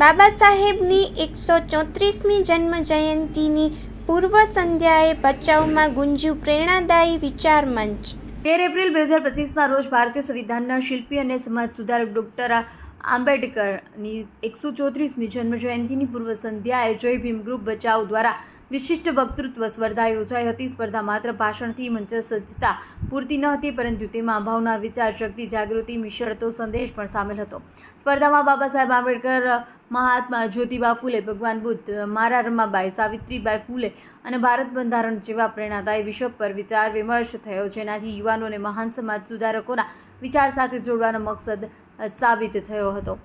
બાબા સાહેબની એકસો ચોત્રીસમી જન્મ જયંતિની પૂર્વ સંધ્યાએ ભચાઉમાં ગુંજ્યું પ્રેરણાદાયી વિચાર મંચ. તેર એપ્રિલ બે હજાર પચીસના રોજ ભારતીય સંવિધાનના શિલ્પી અને સમાજ સુધારક ડૉક્ટર આંબેડકરની એકસો ચોત્રીસમી જન્મ જયંતિની પૂર્વ સંધ્યાએ જય ભીમ ગ્રુપ બચાવ દ્વારા વિશિષ્ટ વક્તૃત્વ સ્પર્ધા યોજાઈ હતી. સ્પર્ધા માત્ર ભાષણથી મંચ સજ્જતા પૂરતી ન હતી, પરંતુ તેમાં ભાવના, વિચાર, શક્તિ, જાગૃતિ, મિશ્રતો, સંદેશ પણ સામેલ હતો. સ્પર્ધામાં બાબા સાહેબ આંબેડકર, મહાત્મા જ્યોતિબા ફૂલે, ભગવાન બુદ્ધ, મારા રમાબાઈ, સાવિત્રીબાઈ ફૂલે અને ભારત બંધારણ જેવા પ્રેરણાદાયી વિષય પર વિચાર વિમર્શ થયો. જેનાથી યુવાનોને મહાન સમાજ સુધારકોના વિચાર સાથે જોડવાનો મકસદ સાબિત થયો હતો.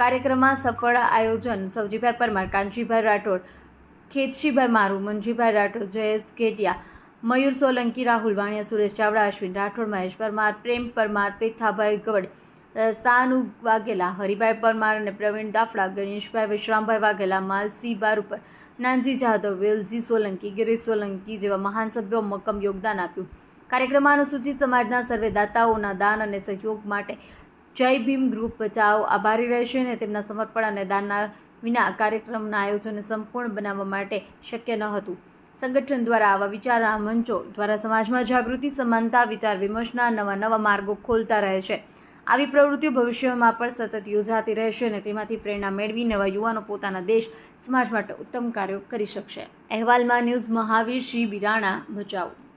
કાર્યક્રમમાં સફળ આયોજન સૌજીભાઈ પરમાર, કાનજીભાઈ રાઠોડ ખેતશીભાઈ મારું મંજીભાઈ રાઠોડ, જયેશ કેટિયા, મયુર સોલંકી, રાહુલ વાણિયા, સુરેશ ચાવડા, અશ્વિન રાઠોડ, મહેશ પરમાર, પ્રેમ પરમાર, પેથાભાઈ ગવડ સાનુ વાઘેલા, હરિભાઈ પરમાર અને પ્રવીણ દાફડા, ગણેશભાઈ વિશ્રામભાઈ વાઘેલા, માલસી બારુપર, નાનજી જાદવ, વેલજી સોલંકી, ગિરીશ સોલંકી જેવા મહાન સભ્યો મક્કમ યોગદાન આપ્યું. કાર્યક્રમમાં અનુસૂચિત સમાજના સર્વે દાતાઓના દાન અને સહયોગ માટે જય ભીમ ગ્રુપ બચાવ. આભારી રહેશે અને તેમના સમર્પણ અને દાનના વિના કાર્યક્રમના આયોજનને સંપૂર્ણ બનાવવા માટે શક્ય ન હતું. સંગઠન દ્વારા આવા વિચારના મંચો દ્વારા સમાજમાં જાગૃતિ, સમાનતા, વિચાર વિમર્શના નવા નવા માર્ગો ખોલતા રહે છે. આવી પ્રવૃત્તિઓ ભવિષ્યમાં પણ સતત યોજાતી રહેશે અને તેમાંથી પ્રેરણા મેળવી નવા યુવાનો પોતાના દેશ, સમાજ માટે ઉત્તમ કાર્યો કરી શકશે. અહેવાલમાં ન્યૂઝ મહાવીર, શ્રી બિરાણા, ભચાઉ.